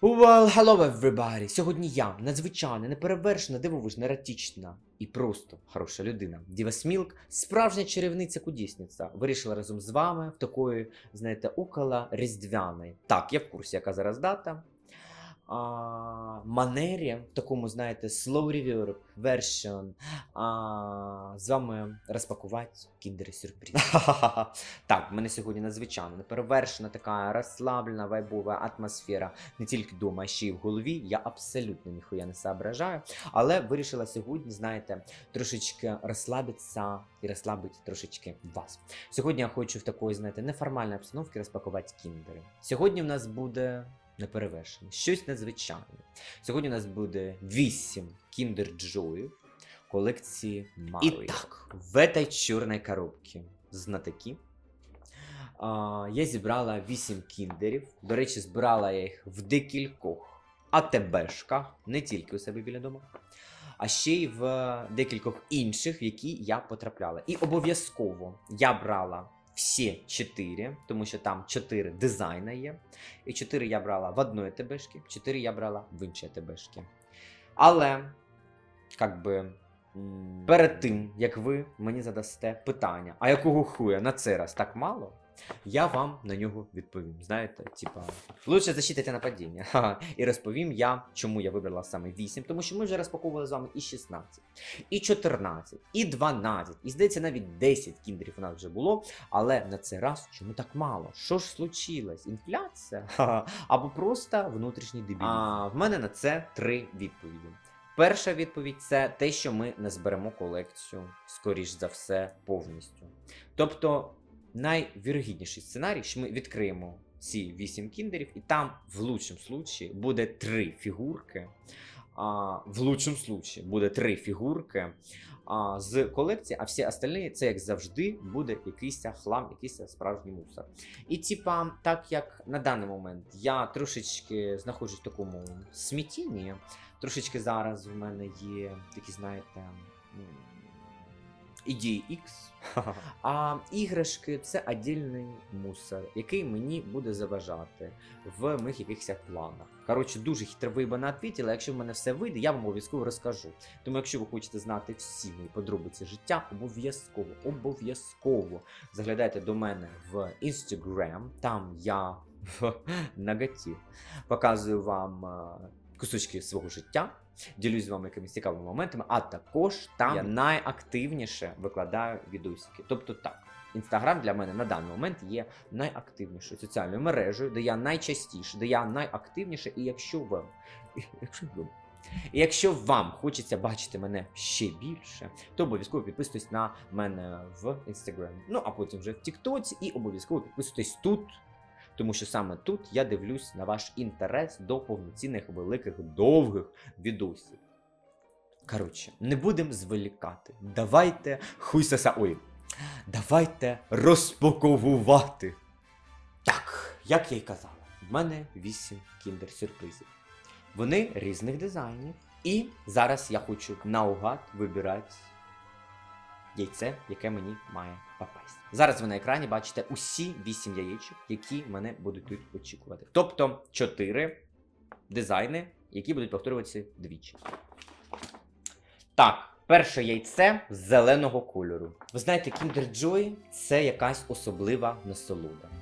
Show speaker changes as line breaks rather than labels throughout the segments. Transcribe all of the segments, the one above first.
Well, hello everybody! Сьогодні я надзвичайна, неперевершена, дивовижна, еротична і просто хороша людина. Діва Смілк, справжня чарівниця кудісниця, вирішила разом з вами в такої, знаєте, около різдвяної. Так, я в курсі, яка зараз дата. А, манері, в такому, знаєте, slow reverb version, а, з вами розпакувати кіндери сюрприз. так, в мене сьогодні надзвичайно неперевершена така розслаблена вайбова атмосфера не тільки вдома, а ще й в голові. Я абсолютно ніхуя не соображаю. Але вирішила сьогодні, знаєте, трошечки розслабитися і розслабити трошечки вас. Сьогодні я хочу в такої, знаєте, неформальній обстановці розпакувати кіндери. Сьогодні в нас буде неперевершене, щось надзвичайне. Сьогодні у нас буде 8 кіндер джоїв колекції Mario. І так, в этой чорній коробці знатоки. А, я зібрала 8 кіндерів. До речі, збирала я їх в декількох АТБшках, не тільки у себе біля дому, а ще й в декількох інших, в які я потрапляла. І обов'язково я брала всі 4, тому що там 4 дизайна є. І 4 я брала в одної ТБшки, 4 я брала в іншій ТБшки. Але, як би. Перед тим, як ви мені задасте питання, а якого хуя на цей раз так мало, я вам на нього відповім. Знаєте, типа, лучше защита та нападіння. Ха-ха. І розповім я, чому я вибрала саме 8, тому що ми вже розпаковували з вами і 16, і 14, і 12, і здається, навіть 10 кіндерів у нас вже було. Але на цей раз чому так мало? Що ж случилось? Інфляція? Ха-ха. Або просто внутрішній дебілізм? А в мене на це три відповіді. Перша відповідь це те, що ми не зберемо колекцію, скоріш за все, повністю. Тобто, найвірогідніший сценарій, що ми відкриємо ці 8 кіндерів, і там в лучшому случаї буде три фігурки. А, в лучшому случаї буде три фігурки а, з колекції, а всі остальні це, як завжди, буде якийсь хлам, якийсь справжній мусор. І типа, так як на даний момент я трошечки знаходжусь в такому смітінні, трошечки зараз в мене є такі, знаєте, м, ідеї X. А іграшки це отдільний мусор, який мені буде заважати в моїх якихось планах. Коротше, дуже хитро вибана відповідь, якщо в мене все вийде, я вам обов'язково розкажу. Тому, якщо ви хочете знати всі мої подробиці життя, обов'язково, обов'язково заглядайте до мене в Instagram. Там я в наготі показую вам е, кусочки свого життя. Ділюсь з вами якимись цікавими моментами, а також там я найактивніше викладаю відосики. Тобто так, інстаграм для мене на даний момент є найактивнішою соціальною мережею, де я найчастіше, де я найактивніше, і якщо вам, якщо вам, і якщо вам хочеться бачити мене ще більше, то обов'язково підписуйтесь на мене в інстаграмі. Ну а потім вже в Тіктоці, і обов'язково підписуйтесь тут. Тому що саме тут я дивлюсь на ваш інтерес до повноцінних великих довгих відосів. Коротше, не будемо зволікати. Давайте хуйсаса. Ой. Давайте розпаковувати. Так, як я й казала, в мене 8 кіндер-сюрпризів. Вони різних дизайнів. І зараз я хочу наугад вибирати яйце, яке мені має попасть. Зараз ви на екрані бачите усі 8 яєчок, які мене будуть тут очікувати. Тобто 4 дизайни, які будуть повторюватися двічі. Так, перше яйце зеленого кольору. Ви знаєте, Kinder Joy це якась особлива насолода.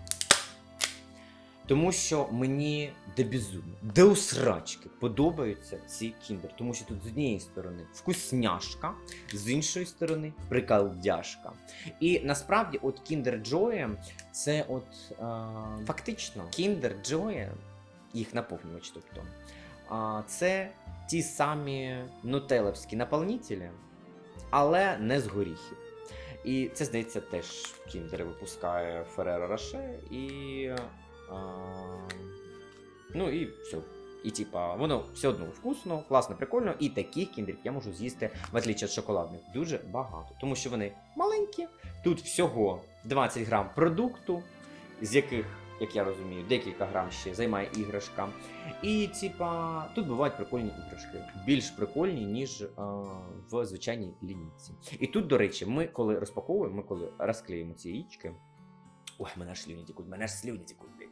Тому що мені де безумно, де у срачки подобаються ці кіндер. Тому що тут з однієї сторони вкусняшка, з іншої сторони прикалдяшка. І насправді, от Kinder Joy це от е, фактично Kinder Joy, їх наповнювач, тобто, а, це ті самі нутелевські наповнителі, але не з горіхів. І це, здається, теж Kinder випускає Ferrero Rocher і. Ну і все. І типа, воно все одно вкусно, класно, прикольно, і таких кіндерів я можу з'їсти, в отличие від шоколадних, дуже багато. Тому що вони маленькі, тут всього 20 грам продукту, з яких, як я розумію, декілька грам ще займає іграшка. І, типа, тут бувають прикольні іграшки. Більш прикольні, ніж е, в звичайній лінійці. І тут, до речі, ми коли розпаковуємо, ми коли розклеїмо ці яєчки. Ой, мене ж слюні тікуть, мене ж слюні тікуть, блядь.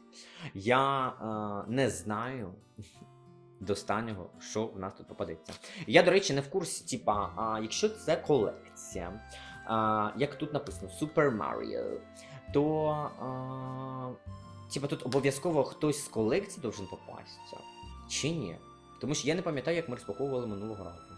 Я е, не знаю до останнього, що в нас тут попадеться. Я, до речі, не в курсі, типа, а, якщо це колекція, а, як тут написано Super Mario, то а, типа тут обов'язково хтось з колекції должен попасться. Чи ні? Тому що я не пам'ятаю, як ми розпаковували минулого разу.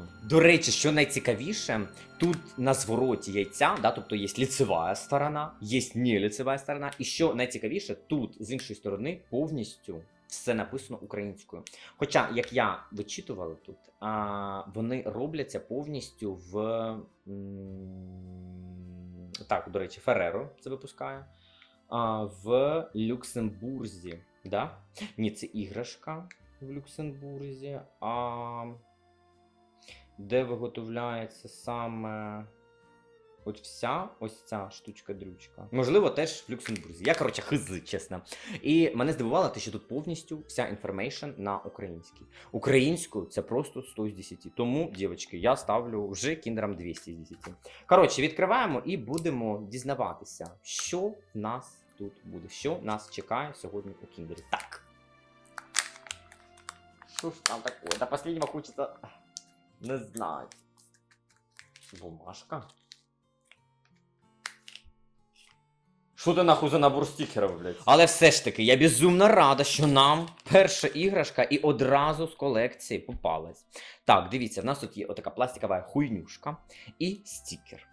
Хм. До речі, що найцікавіше, тут на звороті яйця, да, тобто є ліцева сторона, є не ліцева сторона, і що найцікавіше, тут з іншої сторони повністю все написано українською. Хоча, як я вичитувала тут, а, вони робляться повністю в. Так, до речі, Фереро це випускає. А, в Люксембурзі. Да? Ні, це іграшка в Люксембурзі. А де виготовляється саме от вся ось ця штучка-дрючка. Можливо, теж в Люксембурзі. Я, коротше, хизи, чесно. І мене здивувало те, що тут повністю вся інформейшн на українській. Українською це просто 100 з 10. Тому, дівчатки, я ставлю вже кіндерам 200 з 10. Коротше, відкриваємо і будемо дізнаватися, що в нас тут буде, що нас чекає сьогодні у кіндері. Так. Що ж там таке? До последнего хочеться не знати. Бумажка. Що ти нахуй за набор стікерів, блядь? Але все ж таки, я безумно рада, що нам перша іграшка і одразу з колекції попалась. Так, дивіться, в нас тут є отака пластикова хуйнюшка і стікер.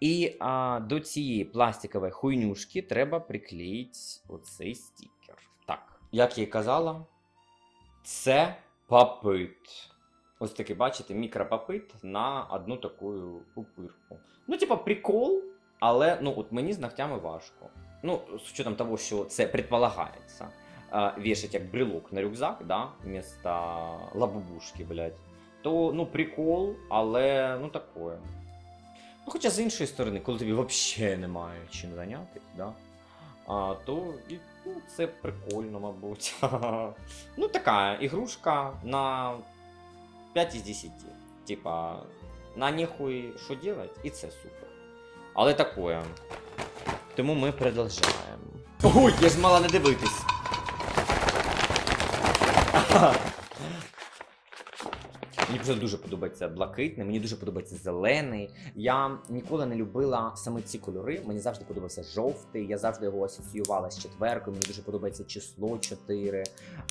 І а, до цієї пластикової хуйнюшки треба приклеїти оцей стікер. Так, як я і казала, це папит. Ось такий, бачите, мікропапит на одну таку пупирку. Ну, типа, прикол, але ну, от мені з ногтями важко. Ну, з учетом того, що це предполагається. Вішать як брелок на рюкзак, да, вместо лабубушки, блядь. То, ну, прикол, але ну такое. Ну, хоча з іншої сторони, коли тобі взагалі немає чим зайнятися, да, то і, ну, це прикольно, мабуть. ну, така ігрушка на 5 із 10. Типа, на ніхуй що делать, і це супер. Але такое. Тому ми продовжаємо. Ой, я ж мала не дивитись. Мені просто дуже подобається блакитний, мені дуже подобається зелений. Я ніколи не любила саме ці кольори. Мені завжди подобався жовтий. Я завжди його асоціювала з четверкою. Мені дуже подобається число 4.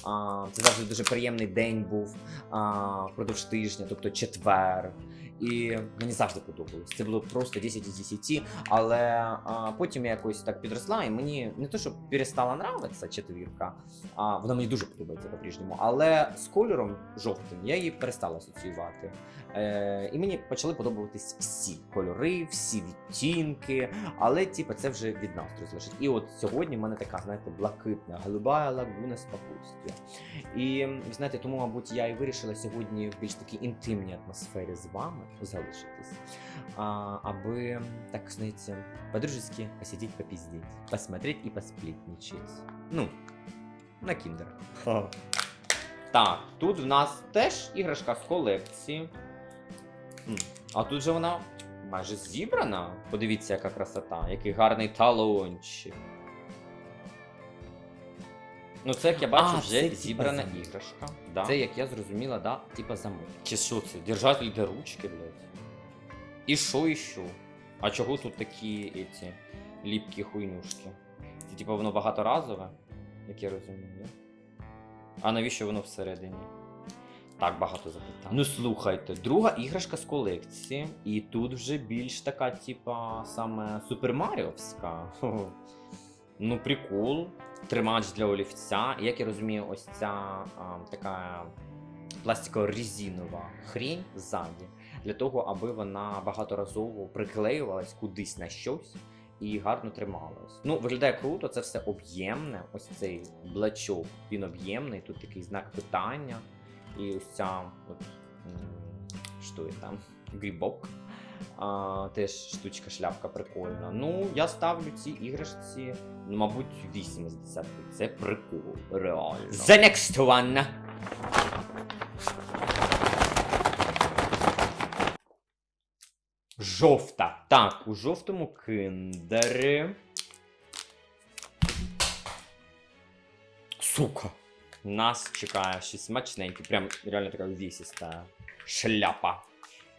А, це завжди дуже приємний день був а, впродовж тижня, тобто четвер. І мені завжди подобалось. Це було просто 10 із 10. Але а, потім я якось так підросла, і мені не то, що перестала нравитися четвірка, а вона мені дуже подобається по-прежньому. Але з кольором жовтим я її перестала асоціювати. Е, і мені почали подобатись всі кольори, всі відтінки. Але, типу, це вже від настрою залежить. І от сьогодні в мене така, знаєте, блакитна, голубая лагуна спокійствия. І знаєте, тому, мабуть, я і вирішила сьогодні в більш такій інтимній атмосфері з вами залишитись, а, аби, так знаєте, по-дружески посидеть, попиздеть, посмотреть і посплетничать. Ну, на кіндер. Так, тут в нас теж іграшка з колекції. А тут же вона майже зібрана. Подивіться, яка красота, який гарний талончик. Ну, це, як я бачу,
А,
вже
це типа
зібрана
замок.
іграшка. Да. Це, як я зрозуміла, да, типа замок. Чи що це? Держатель для ручки, блядь. І що, і що? А чого тут такі эти ліпкі хуйнюшки? Це типа воно багаторазове, як я розумію, да? А навіщо воно всередині? Так багато запитань. Ну слухайте, друга іграшка з колекції, і тут вже більш така, типа, саме супермаріовська. Ну, прикол. Тримач для олівця. Як я розумію, ось ця а, така пластикова резинова хрінь ззаді, для того, аби вона багаторазово приклеювалась кудись на щось і гарно трималась. Ну, виглядає круто, це все об'ємне. Ось цей блачок, він об'ємний, тут такий знак питання. І ось ця от, що є там, грибок. А, теж штучка шляпка прикольна. Ну, я ставлю ці іграшці, ну, мабуть, 8 з 10. Це прикол, реально. The next one! Жовта. Так, у жовтому киндері. Сука! Нас чекає щось смачненьке, прям реально така увесиста шляпа.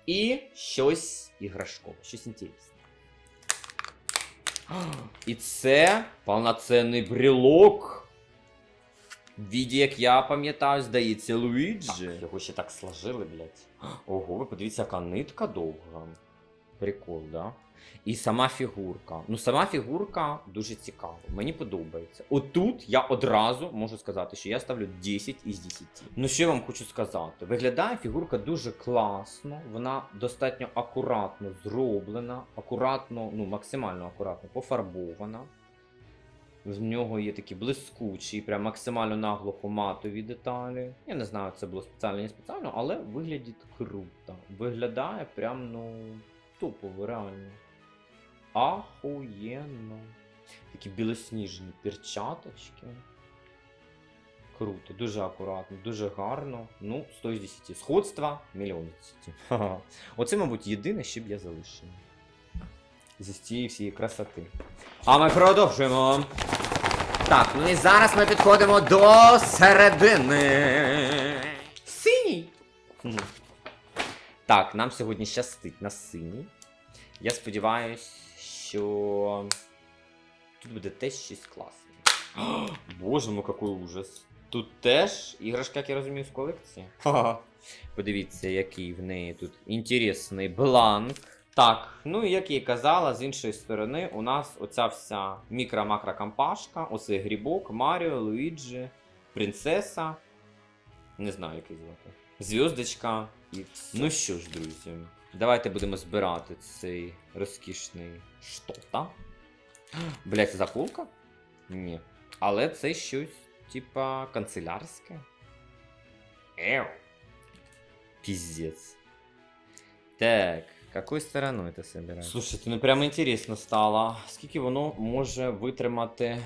І щось іграшкове, щось інтересне. І це повноцінний брелок. В віді, як я пам'ятаю, здається, Луїджі. Так, його ще так сложили, блядь. Ого, ви подивіться, яка нитка довга. Прикол, да? І сама фігурка. Ну, сама фігурка дуже цікава. Мені подобається. Отут я одразу можу сказати, що я ставлю 10 із 10. Ну, що я вам хочу сказати? Виглядає фігурка дуже класно, вона достатньо акуратно зроблена, акуратно, ну, максимально акуратно пофарбована. В нього є такі блискучі, прям максимально наглухо матові деталі. Я не знаю, це було спеціально, не спеціально, але виглядить круто. Виглядає прям, ну, топово, реально. Ахуєнно. Такі білосніжні перчаточки. Круто, дуже акуратно, дуже гарно. Ну, 100 з 10. Сходства мільйон з 10. Оце, мабуть, єдине, що б я залишив. Зі цієї всієї красоти. А ми продовжуємо. Так, ну і зараз ми підходимо до середини. Синій. Так, нам сьогодні щастить на синій. Я сподіваюся, що тут буде теж щось класне. О, Боже, ну який ужас. Тут теж іграшка, як я розумію, з колекції. Ха-ха. Подивіться, який в неї тут інтересний бланк. Так, ну і як я і казала, з іншої сторони, у нас оця вся мікро-макро компашка, оцей грібок, Маріо, Луїджі, принцеса. Не знаю, який звати. Зв'яздочка і. Ну що ж, друзі, давайте будемо збирати цей розкішний штота. Блять, це закулка? Ні. Але це щось, типа, канцелярське. Еу. Пиздец. Так, какой стороной это собирать? Слушайте, ну прямо интересно стало. Скільки воно може витримати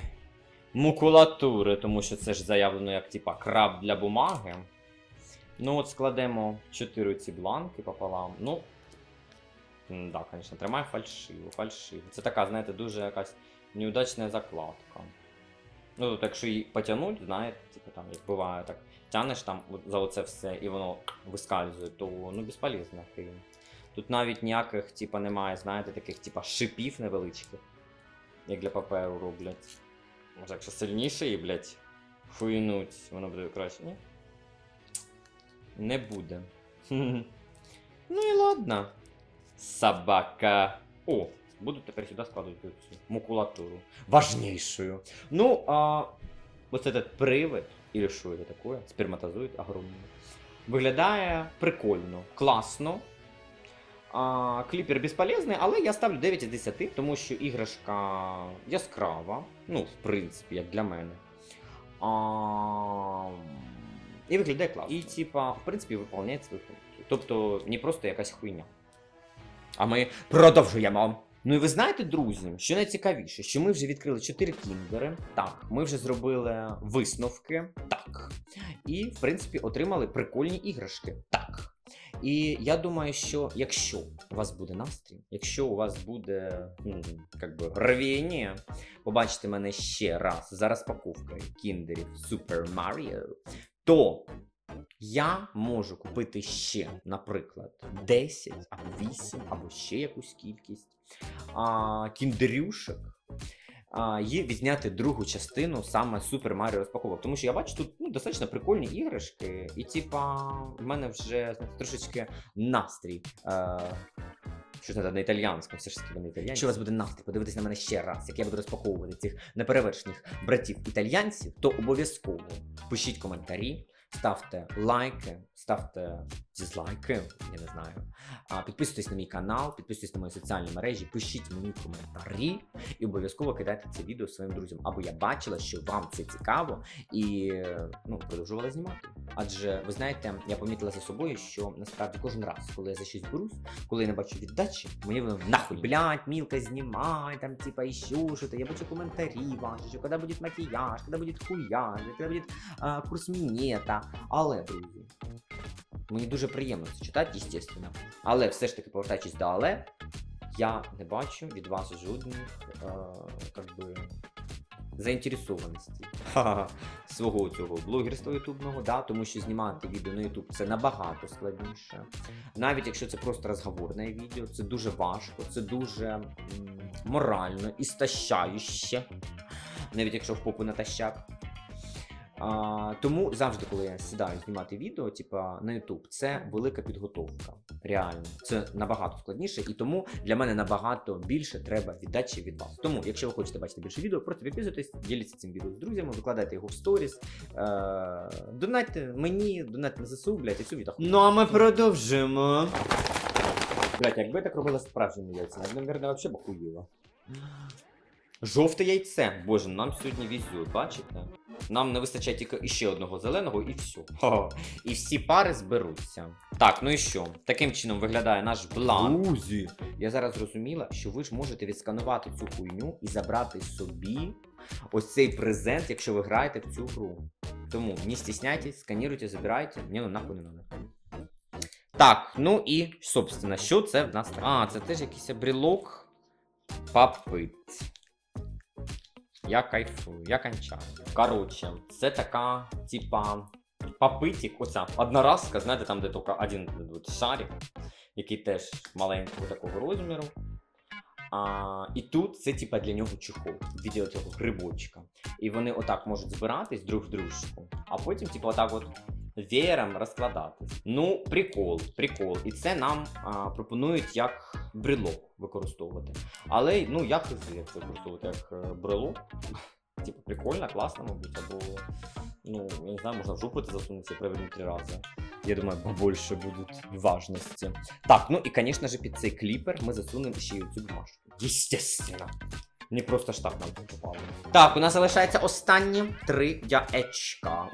макулатури, тому що це ж заявлено як типа краб для бумаги. Ну от складемо 4 ці бланки пополам. Ну. Да, звісно, тримай фальшиво, фальшиво. Це така, знаєте, дуже якась неудачна закладка. Ну, тут, якщо її потягнуть, знаєте, типу там, як буває, так тянеш там за оце все і воно вискальзує, то ну безполезна хрінь. Тут навіть ніяких, типа, немає, знаєте, таких, типа, шипів невеличких, як для паперу роблять. Може, якщо сильніше і, блядь, хуйнуть, воно буде краще, ні? Не буде. Ну і ладно. Собака. О, буду тепер сюди складувати цю макулатуру. Важнейшую. Ну, а вот этот привид, или що це таке? Сперматозоїд огромний. Виглядає прикольно, класно. А, кліпер безполезний, але я ставлю 9 із 10, тому що іграшка яскрава. Ну, в принципі, як для мене. А, і виглядає класно. І, типа, в принципі, виконує свою функцію. Тобто, не просто якась хуйня. А ми продовжуємо. Ну і ви знаєте, друзі, що найцікавіше, що ми вже відкрили 4 кіндери. Так, ми вже зробили висновки. Так. І, в принципі, отримали прикольні іграшки. Так. І я думаю, що якщо у вас буде настрій, якщо у вас буде м, как би, рвіння, побачите мене ще раз за розпаковкою кіндерів Super Mario, то я можу купити ще, наприклад, 10 або 8, або ще якусь кількість а, кіндерюшек. А, і відзняти другу частину саме Super Mario розпаковок. Тому що я бачу тут ну, достатньо прикольні іграшки, і типа в мене вже знаєте, трошечки настрій. Е, що це на італіянському, все ж таки вони італіянці. Якщо у вас буде настрій, подивитись на мене ще раз, як я буду розпаковувати цих неперевершених братів італіянців, то обов'язково пишіть коментарі, ставте лайки, ставте дізлайки, я не знаю. А, підписуйтесь на мій канал, підписуйтесь на мої соціальні мережі, пишіть мені коментарі і обов'язково кидайте це відео своїм друзям, аби я бачила, що вам це цікаво і ну, продовжувала знімати. Адже ви знаєте, я помітила за собою, що насправді кожен раз, коли я за щось берусь, коли я не бачу віддачі, мені воно нахуй, блядь, мілка, знімай, там, типа, іщу, що то я бачу коментарі ваші, що коли буде макіяж, коли буде хуяж, коли буде а, курс мінета. Але, друзі, мені дуже приємно це читати, звісно. Але все ж таки, повертаючись до але, я не бачу від вас жодних е, заінтересованості свого цього блогерства ютубного, да, тому що знімати відео на ютуб це набагато складніше. Навіть якщо це просто розговорне відео, це дуже важко, це дуже морально і стащающе, навіть якщо в попу натащак. А, тому завжди, коли я сідаю знімати відео, типа на YouTube, це велика підготовка. Реально, це набагато складніше, і тому для мене набагато більше треба віддачі від вас. Тому, якщо ви хочете бачити більше відео, просто підписуйтесь, діліться цим відео з друзями, викладайте його в сторіс, е- донайте мені, донайте на ЗСУ, блядь, і всю відео. Ну а ми продовжимо. Блядь, якби так робила справжніми яйцями, я б, мабуть, взагалі бахуїла. Жовте яйце. Боже, нам сьогодні візють, бачите? Нам не вистачає тільки іще одного зеленого і все. Хо. І всі пари зберуться. Так, ну і що? Таким чином виглядає наш бланк. Друзі. Я зараз зрозуміла, що ви ж можете відсканувати цю хуйню і забрати собі ось цей презент, якщо ви граєте в цю гру. Тому не стісняйтесь, сканіруйте, забирайте. Ні, ну нахуй не надо. Так, ну і, собственно, що це в нас? А, це теж якийсь брілок попит. Я кайфую, я кончаю. Коротше, це така, типа, попитик, оця одноразка, знаєте, там, де тільки один шарик, який теж маленького такого розміру. А, і тут це типа для нього чехол в віді цього грибочка. І вони отак можуть збиратись друг в дружку, а потім, типа, отак от веером розкладатись. Ну, прикол, прикол. І це нам а, пропонують як брелок використовувати. Але ну як як це використовувати як е, брелок. Типу, прикольно, класно, мабуть, або ну, я не знаю, можна в жопу це засунути і провернути три рази. Я думаю, побольше будуть важності. Так, ну і, звісно ж, під цей кліпер ми засунемо ще й цю бумажку. Естественно. Не просто ж так нам попало. Так, у нас залишається останні три яєчка.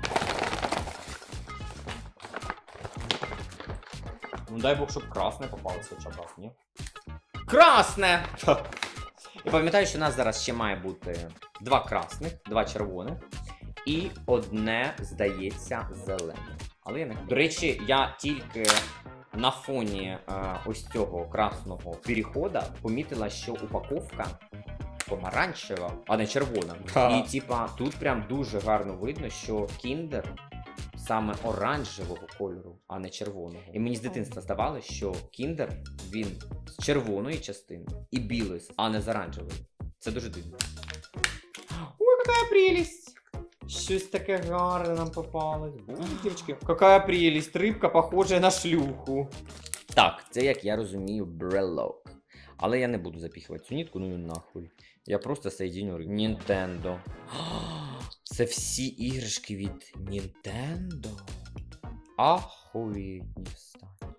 Ну дай Бог, щоб красне попалося хоча б ні? Красне! І пам'ятаю, що у нас зараз ще має бути два красних, два червоних і одне, здається, зелене. Але я не. До речі, я тільки на фоні е, ось цього красного переходу помітила, що упаковка помаранчева, а не червона. І типа тут прям дуже гарно видно, що кіндер саме оранжевого кольору, а не червоного. І мені з дитинства здавалося, що кіндер він з червоної частини і білої, а не з оранжевої. Це дуже дивно. Ой, яка прелість! Щось таке гарне нам попалось. Боже, дівчатки, яка прелість, рибка похожа на шлюху. Так, це як я розумію, брелок. Але я не буду запіхувати цю нітку, ну і нахуй. Я просто соединю риб. Це всі іграшки від Nintendo. Охуєтні встань.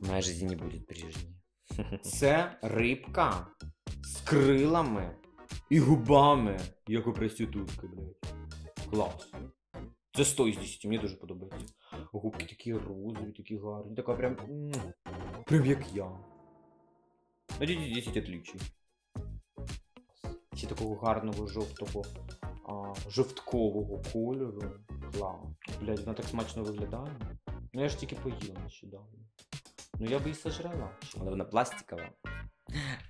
Моя жизнь не буде прежней. Це рибка з крилами і губами, як у проститутки, блядь. Клас. Це 100 із 10, мені дуже подобається. Губки такі розові, такі гарні. Така прям. Прям як я. На 10 отличий. Ще такого гарного жовтого, а, жовткового кольору. Клас. Блядь, вона так смачно виглядає. Ну я ж тільки поїла нещодавно. Ну я би і сожрала. Але вона пластикова.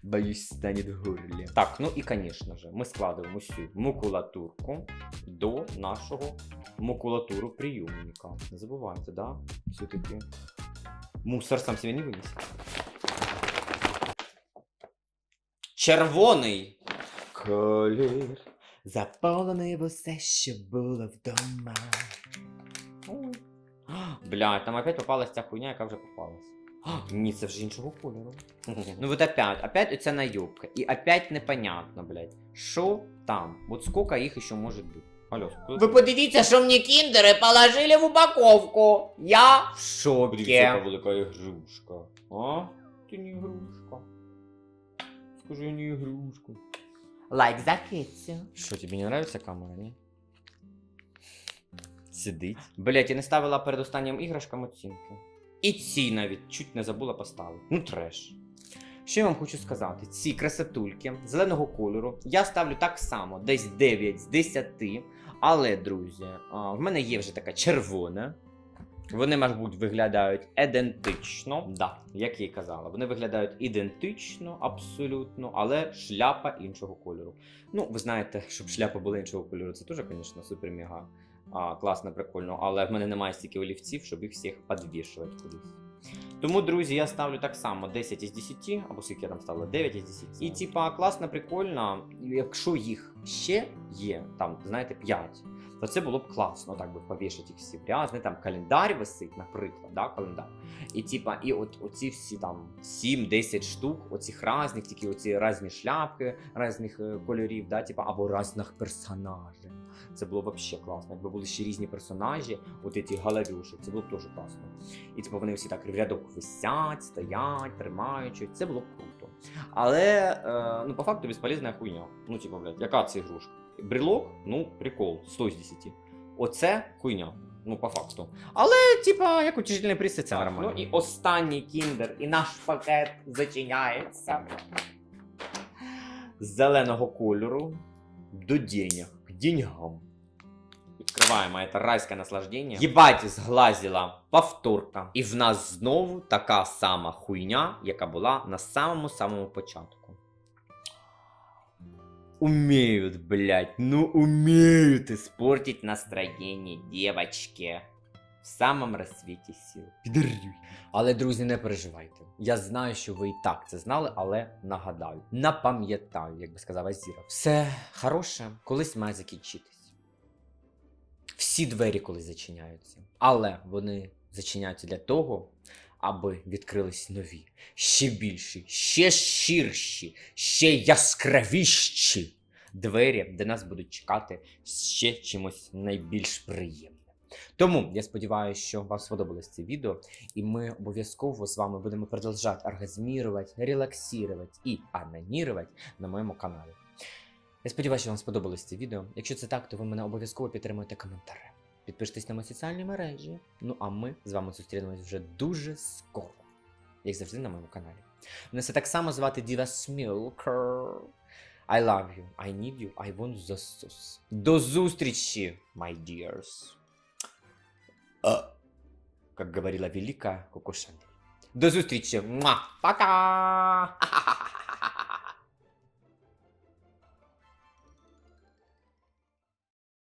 Боюсь, станет в горле. Так, ну і, конечно же, ми складываем усю макулатурку до нашого макулатуру прийомника. Не забувайте, да? Все-таки мусор сам себе не винесе. Червоний колір. Заповнений в усе, що було вдома. Бля, там опять попалась ця хуйня, яка вже попалась. А, Ні, це вже іншого кольору. Ну вот опять, опять оця наёбка. І опять непонятно, блядь. Що там? Вот сколько їх ще може бути? Алло,
Вы подивіться, що мені кіндери положили в упаковку. Я в
Подивіться, яка велика ігрушка. А? Ти не ігрушка. Скажи, я не ігрушка.
Лайк за кицю.
Що, тобі не нравится камера, ні? Сидить. Блять, я не ставила перед останнім іграшкам оцінки. І ці навіть чуть не забула поставити. Ну треш. Що я вам хочу сказати? Ці красотульки зеленого кольору я ставлю так само, десь 9 з 10. Але, друзі, в мене є вже така червона. Вони, мабуть, виглядають ідентично. Да, як я і казала, вони виглядають ідентично, абсолютно, але шляпа іншого кольору. Ну, ви знаєте, щоб шляпа була іншого кольору, це теж, звісно, супер мега класно, прикольно. Але в мене немає стільки олівців, щоб їх всіх підвішувати кудись. Тому, друзі, я ставлю так само 10 із 10, або скільки я там ставила, 9 із 10. І типа класно, прикольно, якщо їх ще є, там, знаєте, 5, то це було б класно, так би повішати їх всі рязні, там календар висить, наприклад, да, календар. І типа, і от оці всі там 7-10 штук, оцих різних, тільки оці різні шляпки різних е, кольорів, да, типа, або різних персонажів. Це було взагалі класно. Якби були ще різні персонажі, от ці головюші, це було б дуже класно. І типу вони всі так в рядок висять, стоять, тримаючи. Це було б круто. Але е, ну, по факту безполезна хуйня. Ну, типу, блядь, яка це ігрушка? Брелок, ну, прикол, 100 з 10. Оце хуйня. Ну, по факту. Але, типа, як учительний приз, це нормально. Ну і останній кіндер, і наш пакет зачиняється. З зеленого кольору до денег, к деньгам. Відкриваємо це райське наслаждення. Єбать, зглазила повторка. І в нас знову така сама хуйня, яка була на самому-самому початку. Умеют, блядь, ну умеют испортить настроение девочки. В самому розцвіті сил. Але, друзі, не переживайте. Я знаю, що ви і так це знали, але нагадаю, напам'ятаю, як би сказав Азіра. Все хороше колись має закінчитись. Всі двері колись зачиняються. Але вони зачиняються для того, аби відкрились нові, ще більші, ще ширші, ще яскравіші двері, де нас будуть чекати ще чимось найбільш приємним. Тому я сподіваюся, що вам сподобалось це відео, і ми обов'язково з вами будемо продовжувати оргазмірувати, релаксувати і анонірувати на моєму каналі. Я сподіваюся, що вам сподобалось це відео. Якщо це так, то ви мене обов'язково підтримуєте коментарем. Підпишитесь на мої соціальні мережі. Ну а ми з вами зустрінемось вже дуже скоро, як завжди на моєму каналі. Мене все так само звати Діва Смілкер. I love you, I need you, I want sauce. До зустрічі, my dears. Как говорила великая Коко. До зустрічі. Пока!